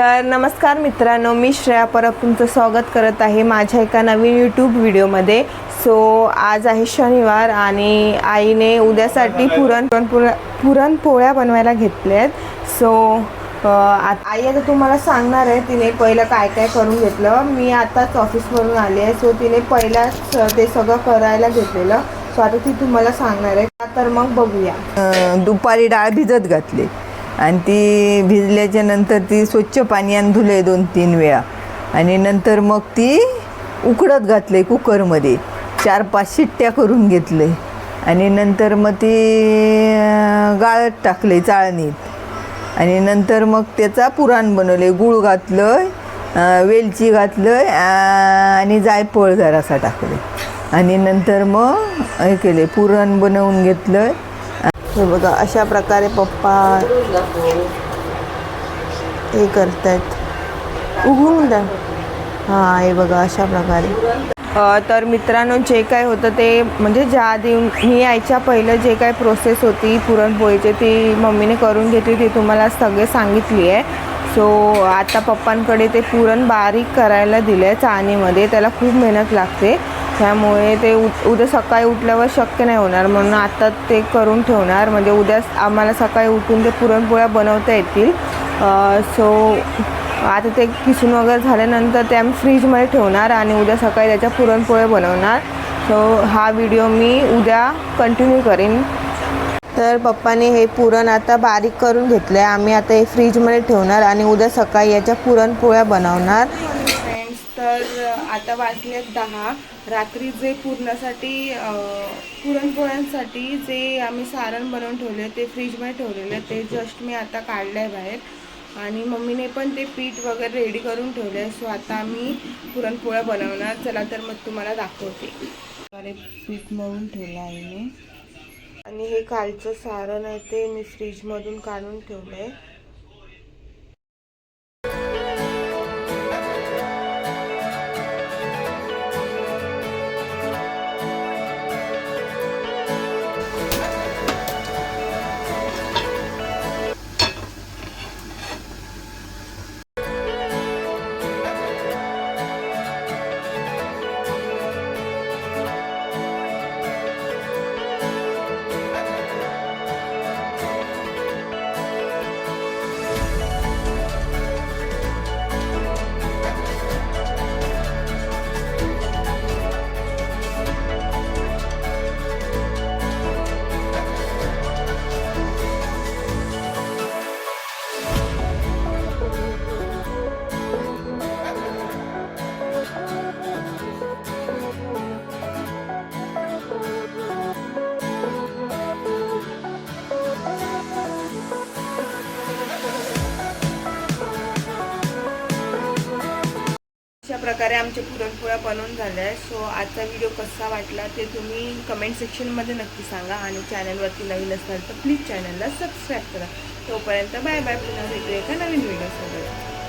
तर नमस्कार मित्रांनो मी श्रेया परब तुमचं स्वागत करत आहे माझ्या एका नवीन यूट्यूब व्हिडिओमध्ये. सो आज आहे शनिवार आणि आईने उद्यासाठी पुरण पुरण पुरणपोळ्या बनवायला घेतल्या आहेत सो आई आता तुम्हाला सांगणार आहे तिने पहिलं काय काय करून घेतलं. मी आताच ऑफिसवरून आले आहे सो तिने पहिलाच ते सगळं करायला घेतलेलं. सो आता ती तुम्हाला सांगणार आहे. तर मग बघूया. दुपारी डाळ भिजत घातली. आणि ती भिजल्याच्या नंतर ती स्वच्छ पाण्यानं धुले दोन तीन वेळा. आणि नंतर मग ती उकडत घातले कुकरमध्ये. चार पाच शिट्ट्या करून घेतले आणि नंतर मग ती गाळत टाकले चाळणीत. आणि नंतर मग त्याचा पुराण बनवले गूळ घातलं वेलची घातलं आणि जायफळ जरासा टाकले आणि नंतर मग हे केले पुरण बनवून घेतलं हे बघा अशा प्रकारे पप्पा हे करत आहेत उघडून द्या. हां हे बघा अशा प्रकारे. तर मित्रांनो जे काय होतं ते म्हणजे ज्या आधी मी यायच्या पहिलं जे काय प्रोसेस होती पुरणपोळीची ती मम्मीने करून घेतली ती तुम्हाला सगळे सांगितली आहे. सो आता पप्पांकडे ते पुरण बारीक करायला दिलं आहे चाणीमध्ये त्याला खूप मेहनत लागते. त्यामुळे ते उ उद्या सकाळी उठल्यावर शक्य नाही होणार. म्हणून आता ते करून ठेवणार. म्हणजे उद्या आम्हाला सकाळी उठून ते पुरणपोळ्या बनवता येतील. सो आता ते किसून वगैरे झाल्यानंतर ते आम्ही फ्रीजमध्ये ठेवणार आणि उद्या सकाळी त्याच्या पुरणपोळ्या बनवणार. सो हा व्हिडिओ मी उद्या कंटिन्यू करीन. तर पप्पाने हे पुरण आता बारीक करून घेतलं आहे आम्ही आता हे फ्रीजमध्ये ठेवणार आणि उद्या सकाळी याच्या पुरणपोळ्या बनवणार. फ्रेंड्स तर आता वाजलेत दहा. रात्री जे पूर्णासाठी पुरणपोळ्यांसाठी जे आम्ही सारण बनवून ठेवले ते फ्रीजमध्ये ठेवलेलं ते जस्ट मी आता काढलं आहे बाहेर. आणि मम्मीने पण ते पीठ वगैरे रेडी करून ठेवलं आहे सो आता आम्ही पुरणपोळ्या बनवणार. चला तर मग तुम्हाला दाखवते. अरे पीठ मळून ठेवलं आहे मी आणि हे कालचं सारण आहे ते मी फ्रीजमधून काढून ठेवलं आहे अशा प्रकारे आमच्या पुरणपोळ्या बनवून झाल्या आहे सो आजचा व्हिडिओ कसा वाटला ते तुम्ही कमेंट सेक्शनमध्ये नक्की सांगा आणि चॅनलवरती नवीन असाल तर प्लीज चॅनलला सबस्क्राईब करा. तोपर्यंत बाय बाय पुन्हा भेटूया एका नवीन व्हिडिओसोबत